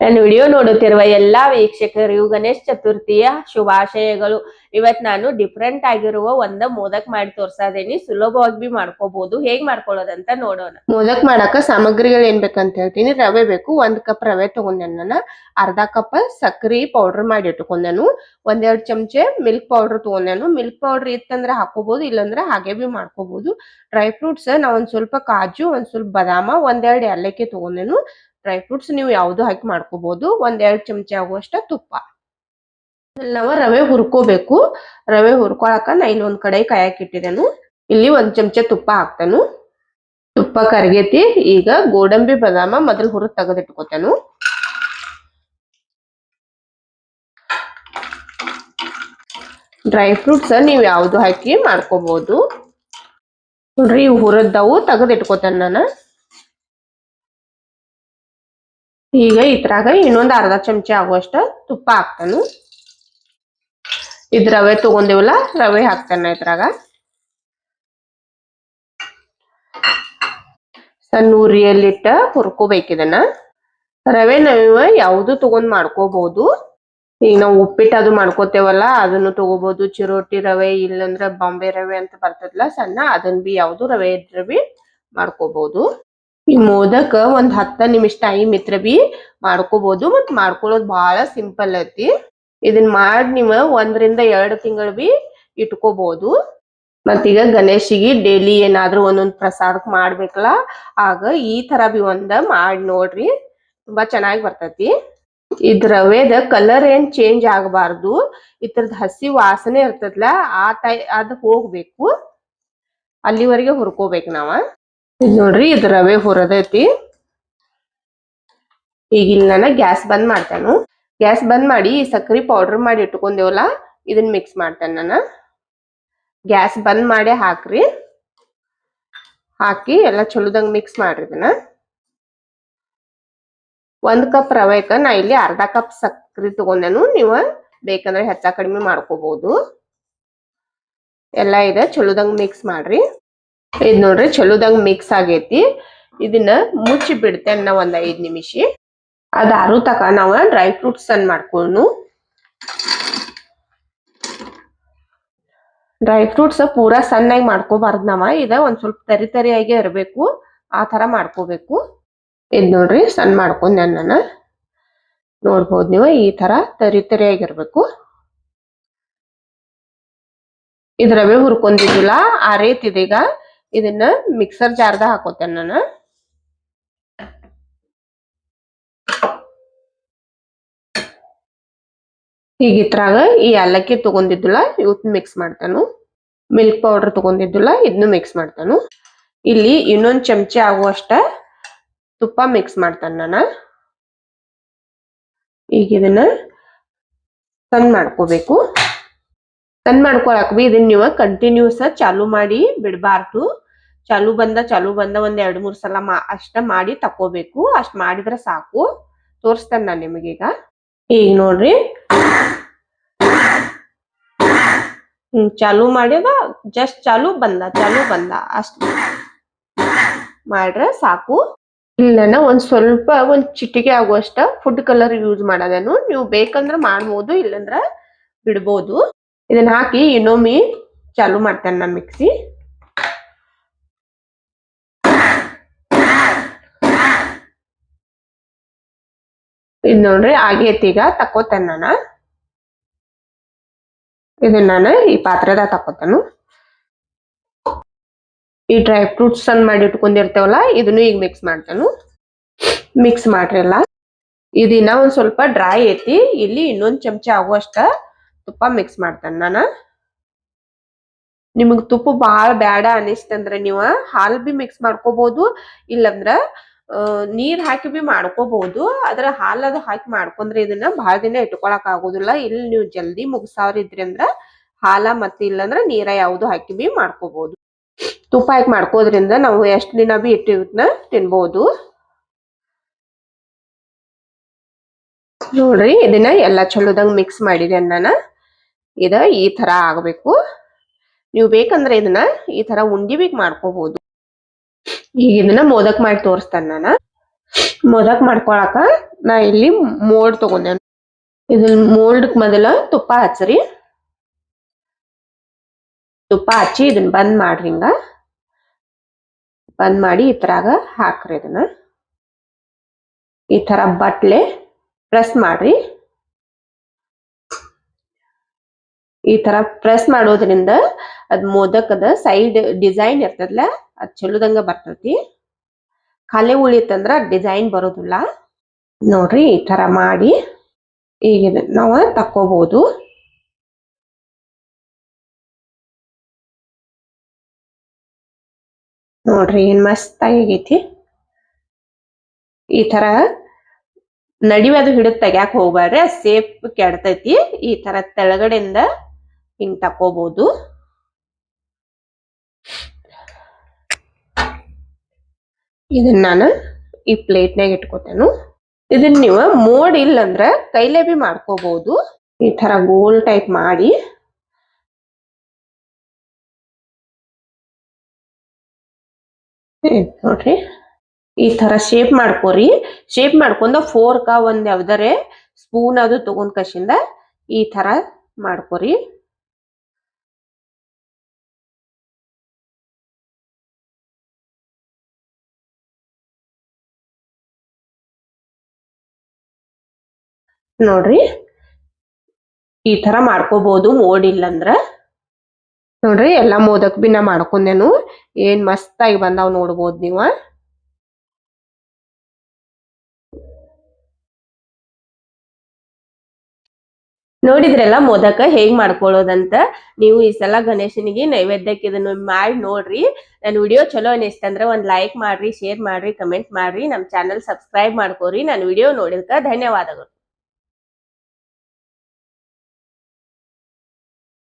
ನನ್ನ ವಿಡಿಯೋ ನೋಡುತ್ತಿರುವ ಎಲ್ಲಾ ವೀಕ್ಷಕರಿಗೂ ಗಣೇಶ ಚತುರ್ಥಿಯ ಶುಭಾಶಯಗಳು. ಇವತ್ ನಾನು ಡಿಫ್ರೆಂಟ್ ಆಗಿರುವ ಒಂದ ಮೋದಕ್ ಮಾಡಿ ತೋರ್ಸಾ ಇದೀನಿ ಸುಲಭವಾಗಿ ಬಿ ಮಾಡ್ಕೋಬಹುದು ಹೇಗ್ ಮಾಡ್ಕೊಳ್ಳೋದಂತ ನೋಡೋಣ. ಮೋದಕ್ ಮಾಡಾಕ ಸಾಮಗ್ರಿಗಳು ಏನ್ ಬೇಕಂತ ಹೇಳ್ತೀನಿ. ರವೆ ಬೇಕು. ಒಂದ್ ಕಪ್ ರವೆ ತಗೊಂಡೆ ನಾನು. ಅರ್ಧ ಕಪ್ ಸಕ್ರಿ ಪೌಡರ್ ಮಾಡಿ ಇಟ್ಕೊಂಡೆನು ಒಂದೆರಡು ಚಮಚೆ ಮಿಲ್ಕ್ ಪೌಡರ್ ತಗೊಂಡೆನು ಮಿಲ್ಕ್ ಪೌಡರ್ ಇತ್ತಂದ್ರೆ ಹಾಕೋಬಹುದು ಇಲ್ಲಂದ್ರೆ ಹಾಗೆ ಬಿ ಮಾಡ್ಕೋಬಹುದು ಡ್ರೈ ಫ್ರೂಟ್ಸ್ ನಾ ಒಂದ್ ಸ್ವಲ್ಪ ಕಾಜು, ಒಂದ್ ಸ್ವಲ್ಪ ಬದಾಮ, ಒಂದೆರಡು ಏಲಕ್ಕಿ ತಗೊಂಡೆನು ಡ್ರೈ ಫ್ರೂಟ್ಸ್ ನೀವು ಯಾವುದು ಹಾಕಿ ಮಾಡ್ಕೋಬಹುದು ಒಂದ್ ಎರಡ್ ಚಮಚ ಆಗುವಷ್ಟ ತುಪ್ಪ. ನಾವ ರವೆ ಹುರ್ಕೋಬೇಕು. ರವೆ ಹುರ್ಕೊಳಕ ನಾ ಇಲ್ಲಿ ಒಂದ್ ಕಡೆ ಕಾಯಕ್ ಇಟ್ಟಿದೇನು ಇಲ್ಲಿ ಒಂದ್ ಚಮಚ ತುಪ್ಪ ಹಾಕ್ತಾನು. ತುಪ್ಪ ಕರಗೇತಿ. ಈಗ ಗೋಡಂಬಿ, ಬದಾಮ ಮೊದಲು ಹುರಿದ್ ತೆಗೆದಿಟ್ಕೋತಾನು. ಡ್ರೈ ಫ್ರೂಟ್ಸ್ ನೀವು ಯಾವ್ದು ಹಾಕಿ ಮಾಡ್ಕೋಬಹುದು ನೋಡ್ರಿ, ಇವು ಹುರಿದ್ದವು ತೆಗೆದಿಟ್ಕೋತಾನ ನಾನು. ಈಗ ಇದ್ರಾಗ ಇನ್ನೊಂದು ಅರ್ಧ ಚಮಚ ಆಗುವಷ್ಟು ತುಪ್ಪ ಹಾಕ್ತಾನು. ಇದ್ ರವೆ ತಗೊಂಡಿವಲ್ಲ, ರವೆ ಹಾಕ್ತಾನ ಇದ್ರಾಗ. ಸಣ್ಣ ಉರಿಯಲ್ಲಿಟ್ಟ ಹುರ್ಕೋಬೇಕಿದನ್ನ ರವೆ ನಾವು ಯಾವುದು ತಗೊಂಡ್ ಮಾಡ್ಕೋಬಹುದು ಈಗ ನಾವು ಉಪ್ಪಿಟ್ಟು ಅದು ಮಾಡ್ಕೋತೇವಲ್ಲ, ಅದನ್ನು ತಗೋಬಹುದು ಚಿರೋಟಿ ರವೆ ಇಲ್ಲಂದ್ರೆ ಬಾಂಬೆ ರವೆ ಅಂತ ಬರ್ತದಲ್ಲ ಸಣ್ಣ ಅದನ್ನ ಬಿ ಯಾವುದು ರವೆ ಇದ್ರ ಬಿ ಮಾಡ್ಕೋಬಹುದು ಈ ಮೋದಕ ಒಂದ್ ಹತ್ತ ನಿಮಿಷ ಟೈಮ್ ಇತ್ರ ಬಿ ಮಾಡ್ಕೋಬಹುದು ಮತ್ ಮಾಡ್ಕೊಳ್ಳೋದ್ ಬಹಳ ಸಿಂಪಲ್ ಐತಿ. ಇದನ್ ಮಾಡಿ ನೀವ್ ಒಂದರಿಂದ ಎರಡ್ ತಿಂಗಳ ಬಿ ಇಟ್ಕೋಬಹುದು ಮತ್ತೀಗ ಗಣೇಶಿಗೆ ಡೈಲಿ ಏನಾದ್ರೂ ಒಂದೊಂದ್ ಪ್ರಸಾದಕ್ ಮಾಡ್ಬೇಕಲ್ಲ, ಆಗ ಈ ತರ ಬಿ ಒಂದ ಮಾಡಿ ನೋಡ್ರಿ, ತುಂಬಾ ಚೆನ್ನಾಗಿ ಬರ್ತೈತಿ. ಇದ್ ರವೆದ ಕಲರ್ ಏನ್ ಚೇಂಜ್ ಆಗಬಾರ್ದು, ಇದ್ರದ್ ಹಸಿ ವಾಸನೆ ಇರ್ತದಲ್ಲ ಆ ಟೈ, ಅದ್ ಹೋಗ್ಬೇಕು. ಅಲ್ಲಿವರೆಗೆ ಹುರ್ಕೋಬೇಕು ನಾವ. ಇದ್ ನೋಡ್ರಿ, ಇದು ರವೆ ಹುರದೈತಿ ಈಗ ಇಲ್ಲಿ ನಾನು ಗ್ಯಾಸ್ ಬಂದ್ ಮಾಡ್ತಾನು. ಗ್ಯಾಸ್ ಬಂದ್ ಮಾಡಿ ಈ ಸಕ್ರಿ ಪೌಡರ್ ಮಾಡಿ ಇಟ್ಕೊಂಡೇವಲ್ಲ ಇದನ್ನ ಮಿಕ್ಸ್ ಮಾಡ್ತೇನೆ ನಾನು. ಗ್ಯಾಸ್ ಬಂದ್ ಮಾಡಿ ಹಾಕ್ರಿ. ಹಾಕಿ ಎಲ್ಲ ಚಲೋದಂಗ್ ಮಿಕ್ಸ್ ಮಾಡ್ರಿ ಇದನ್ನ. ಒಂದ್ ಕಪ್ ರವೆಕ ನಾ ಇಲ್ಲಿ ಅರ್ಧ ಕಪ್ ಸಕ್ಕರೆ ತಗೊಂಡೆನು. ನೀವು ಬೇಕಂದ್ರೆ ಹೆಚ್ಚ ಕಡಿಮೆ ಮಾಡ್ಕೋಬಹುದು ಎಲ್ಲ ಇದೆ ಚಲೋದಂಗ್ ಮಿಕ್ಸ್ ಮಾಡ್ರಿ. ಇದ್ ನೋಡ್ರಿ ಚಲೋದಂಗ್ ಮಿಕ್ಸ್ ಆಗೈತಿ. ಇದನ್ನ ಮುಚ್ಚಿ ಬಿಡ್ತೇನೆ ನಾ ಒಂದ್ ಐದ್ ನಿಮಿಷ. ಅದ್ ಆರು ತಕ ನಾವ ಡ್ರೈ ಫ್ರೂಟ್ಸ್ ಅನ್ ಮಾಡ್ಕೊಂಡು ಡ್ರೈ ಫ್ರೂಟ್ಸ್ ಪೂರಾ ಸಣ್ಣಾಗಿ ಮಾಡ್ಕೋಬಾರ್ದು ನಾವ. ಇದ ಒಂದ್ ಸ್ವಲ್ಪ ತರಿ ತರಿಯಾಗಿ ಇರಬೇಕು. ಆ ತರ ಮಾಡ್ಕೋಬೇಕು. ಇದ್ ನೋಡ್ರಿ ಸಣ್ಣ ಮಾಡ್ಕೊಂಡೆ ನಾನು ನೋಡ್ಬೋದು ನೀವು ಈ ತರ ತರಿ ತರಿಯಾಗಿರ್ಬೇಕು ಇದ್ ರವೆ ಹುರ್ಕೊಂಡಿದ್ದಿಲ್ಲ. ಆ ರೀತಿ ಇದೀಗ ಇದನ್ನ ಮಿಕ್ಸರ್ ಜಾರ್ದ ಹಾಕೋತೇನೆ ನಾನು. ಈಗ ಇದ್ರಾಗ ಈ ಏಲಕ್ಕಿ ತಗೊಂಡಿದ್ದಿಲ್ಲ ಇವತ್ ಮಿಕ್ಸ್ ಮಾಡ್ತಾನು. ಮಿಲ್ಕ್ ಪೌಡರ್ ತಗೊಂಡಿದ್ದಿಲ್ಲ ಇದನ್ನು ಮಿಕ್ಸ್ ಮಾಡ್ತಾನು. ಇಲ್ಲಿ ಇನ್ನೊಂದು ಚಮಚ ಆಗುವಷ್ಟ ತುಪ್ಪ ಮಿಕ್ಸ್ ಮಾಡ್ತಾನೆ ನಾನು. ಈಗ ಇದನ್ನ ಸಣ್ಣ ಮಾಡ್ಕೋಬೇಕು. ಸಣ್ಣ ಮಾಡ್ಕೊಳಕ್ ಬಿ ಇದನ್ನ ನೀವು ಕಂಟಿನ್ಯೂಸ್ ಚಾಲು ಮಾಡಿ ಬಿಡಬಾರ್ದು. ಚಾಲು ಬಂದ ಚಾಲು ಬಂದ ಒಂದ್ ಎರಡ್ ಮೂರ್ ಸಲ ಮಾ, ಅಷ್ಟ ಮಾಡಿ ತಕೋಬೇಕು ಅಷ್ಟ್ ಮಾಡಿದ್ರ ಸಾಕು. ತೋರಿಸ್ತೇನೆ ನಾನು ನಿಮಗೀಗ ಈಗ. ನೋಡ್ರಿ. ಹ್ಮ್, ಚಾಲು ಮಾಡಿದ ಜಸ್ಟ್ ಚಾಲು ಬಂದ ಚಾಲು ಬಂದ. ಅಷ್ಟ ಮಾಡ್ರ ಸಾಕು. ಇಲ್ಲನ ಒಂದ್ ಸ್ವಲ್ಪ ಒಂದ್ ಚಿಟಿಕೆ ಆಗುವಷ್ಟ ಫುಡ್ ಕಲರ್ ಯೂಸ್ ಮಾಡೋದೇನು. ನೀವು ಬೇಕಂದ್ರ ಮಾಡ್ಬೋದು, ಇಲ್ಲಂದ್ರ ಬಿಡ್ಬೋದು. ಇದನ್ನ ಹಾಕಿ ಇನ್ನೊಮ್ಮೆ ಚಾಲು ಮಾಡ್ತೇನೆ ನಾನು ಮಿಕ್ಸಿ. ಇದು ನೋಡ್ರಿ ಆಗೈತಿ ಈಗ ತಕೋತೇನೆ ನಾನು. ಇದನ್ನ ನಾನು ಈ ಪಾತ್ರೆದಾಗ ತಕ್ಕೋತೇನು. ಈ ಡ್ರೈ ಫ್ರೂಟ್ಸ್ ಅನ್ನ ಮಾಡಿ ಇಟ್ಕೊಂಡಿರ್ತೇವಲ್ಲ, ಇದನ್ನು ಈಗ ಮಿಕ್ಸ್ ಮಾಡ್ತೇನು. ಮಿಕ್ಸ್ ಮಾಡ್ರಿ ಎಲ್ಲ. ಇದನ್ನ ಒಂದ್ ಸ್ವಲ್ಪ ಡ್ರೈ ಐತಿ, ಇಲ್ಲಿ ಇನ್ನೊಂದ್ ಚಮಚ ಆಗುವಷ್ಟ ತುಪ್ಪ ಮಿಕ್ಸ್ ಮಾಡ್ತೇನೆ ನಾನು. ನಿಮಗ್ ತುಪ್ಪ ಬಾಳ ಬೇಡ ಅನಿಸ್ತಂದ್ರ ನೀವು ಹಾಲ್ ಬಿ ಮಿಕ್ಸ್ ಮಾಡ್ಕೋಬಹುದು ಇಲ್ಲಂದ್ರೆ ನೀರು ಹಾಕಿ ಬಿ ಮಾಡ್ಕೋಬಹುದು ಅದ್ರ ಹಾಲದು ಹಾಕಿ ಮಾಡ್ಕೊಂಡ್ರೆ ಇದನ್ನ ಬಹಳ ದಿನ ಇಟ್ಕೊಳಕ್ ಆಗೋದಿಲ್ಲ. ಇಲ್ಲಿ ನೀವು ಜಲ್ದಿ ಮುಗಿಸಾವ್ರ ಇದ್ರಿ ಅಂದ್ರ ಹಾಲ ಮತ್ತೆ ಇಲ್ಲಂದ್ರ ನೀರ ಯಾವ್ದು ಹಾಕಿ ಬಿ ಮಾಡ್ಕೋಬಹುದು ತುಪ್ಪ ಹಾಕಿ ಮಾಡ್ಕೋದ್ರಿಂದ ನಾವು ಎಷ್ಟ್ ದಿನ ಬಿ ಇಟ್ಟಿವನ್ನ ತಿನ್ಬಹುದು ನೋಡ್ರಿ, ಇದನ್ನ ಎಲ್ಲಾ ಚಲೋದಂಗ್ ಮಿಕ್ಸ್ ಮಾಡಿದೆ ನಾನು. ಇದ ಈ ತರ ಆಗಬೇಕು. ನೀವು ಬೇಕಂದ್ರೆ ಇದನ್ನ ಈ ತರ ಉಂಡಿ ಬೇಕು ಮಾಡ್ಕೋಬಹುದು ಈಗ ಇದನ್ನ ಮೋದಕ್ ಮಾಡಿ ತೋರಿಸ್ತೇನೆ ನಾನು. ಮೋದಕ್ ಮಾಡ್ಕೊಳಕ ನಾ ಇಲ್ಲಿ ಮೋಲ್ಡ್ ತಗೊಂಡೆ. ಇದನ್ನ ಮೋಲ್ಡ್ ಮೊದಲ ತುಪ್ಪ ಹಚ್ಚ್ರಿ ತುಪ್ಪ ಹಚ್ಚಿ ಇದನ್ನ ಬಂದ್ ಮಾಡ್ರಿ ಹಿಂಗ. ಬಂದ್ ಮಾಡಿ ಈ ತರಾಗ ಹಾಕ್ರಿ ಇದನ್ನ. ಈ ತರ ಬಟ್ಲೆ ಪ್ರೆಸ್ ಮಾಡ್ರಿ. ಈ ತರ ಪ್ರೆಸ್ ಮಾಡೋದ್ರಿಂದ ಅದ್ ಮೋದಕದ ಸೈಡ್ ಡಿಸೈನ್ ಇರ್ತದಲ್ಲ ಅದ್ ಚಲೋದಂಗ ಬರ್ತೈತಿ. ಖಾಲಿ ಉಳಿತಂದ್ರ ಡಿಸೈನ್ ಬರೋದಿಲ್ಲ. ನೋಡ್ರಿ ಈ ತರ ಮಾಡಿ ಈಗ ನಾವು ತಕ್ಕೋಬಹುದು ನೋಡ್ರಿ ಏನ್ ಮಸ್ತ್ ಆಗೈತಿ. ಈ ತರ ನಡಿವೆ ಅದು ಹಿಡಿದ್ ತೆಗ್ಯಾಕ್ ಹೋಗ್ಬಾರ್ರಿ ಸೇಫ್ ಕೆಡ್ತೈತಿ. ಈ ತರ ತೆಳಗಡೆಯಿಂದ ಹಿಂಗ್ ತಕೋಬಹುದು ಇದನ್ನ ನಾನು ಈ ಪ್ಲೇಟ್ನಾಗ ಇಟ್ಕೋತೇನು. ಇದನ್ನ ನೀವು ಮೋಡ್ ಇಲ್ಲಂದ್ರ ಕೈಲೇ ಬಿ ಮಾಡ್ಕೋಬಹುದು ಈ ತರ ಗೋಲ್ ಟೈಪ್ ಮಾಡಿ. ನೋಡ್ರಿ. ಈ ತರ ಶೇಪ್ ಮಾಡ್ಕೋರಿ. ಶೇಪ್ ಮಾಡ್ಕೊಂಡ ಫೋರ್ಕ ಒಂದ್ ಯಾವ್ದಾರೆ ಸ್ಪೂನ್ ಅದು ತಗೊಂಡ್ ಕಶಿಂದ ಈ ತರ ಮಾಡ್ಕೋರಿ. ನೋಡ್ರಿ. ಈ ತರ ಮಾಡ್ಕೋಬಹುದು ಮೋಡ್ ಇಲ್ಲಂದ್ರ ನೋಡ್ರಿ, ಎಲ್ಲಾ ಮೋದಕ್ ಬಿ ನಾ ಮಾಡ್ಕೊಂಡೇನು. ಏನ್ ಮಸ್ತ್ ಆಗಿ ಬಂದಾವ್ ನೋಡ್ಬೋದು ನೀವ. ನೋಡಿದ್ರಲ್ಲ ಮೋದಕ ಹೇಗ್ ಮಾಡ್ಕೊಳ್ಳೋದಂತ. ನೀವು ಈ ಸಲ ಗಣೇಶನಿಗೆ ನೈವೇದ್ಯಕ್ಕೆ ಇದನ್ನ ಮಾಡಿ ನೋಡ್ರಿ. ನನ್ ವಿಡಿಯೋ ಚಲೋ ಅನಿಸ್ತಂದ್ರ ಒಂದ್ ಲೈಕ್ ಮಾಡ್ರಿ, ಶೇರ್ ಮಾಡ್ರಿ, ಕಮೆಂಟ್ ಮಾಡ್ರಿ. ನಮ್ ಚಾನಲ್ ಸಬ್ಸ್ಕ್ರೈಬ್ ಮಾಡ್ಕೋರಿ. ನನ್ ವಿಡಿಯೋ ನೋಡಿದ್ಕ ಧನ್ಯವಾದಗಳು.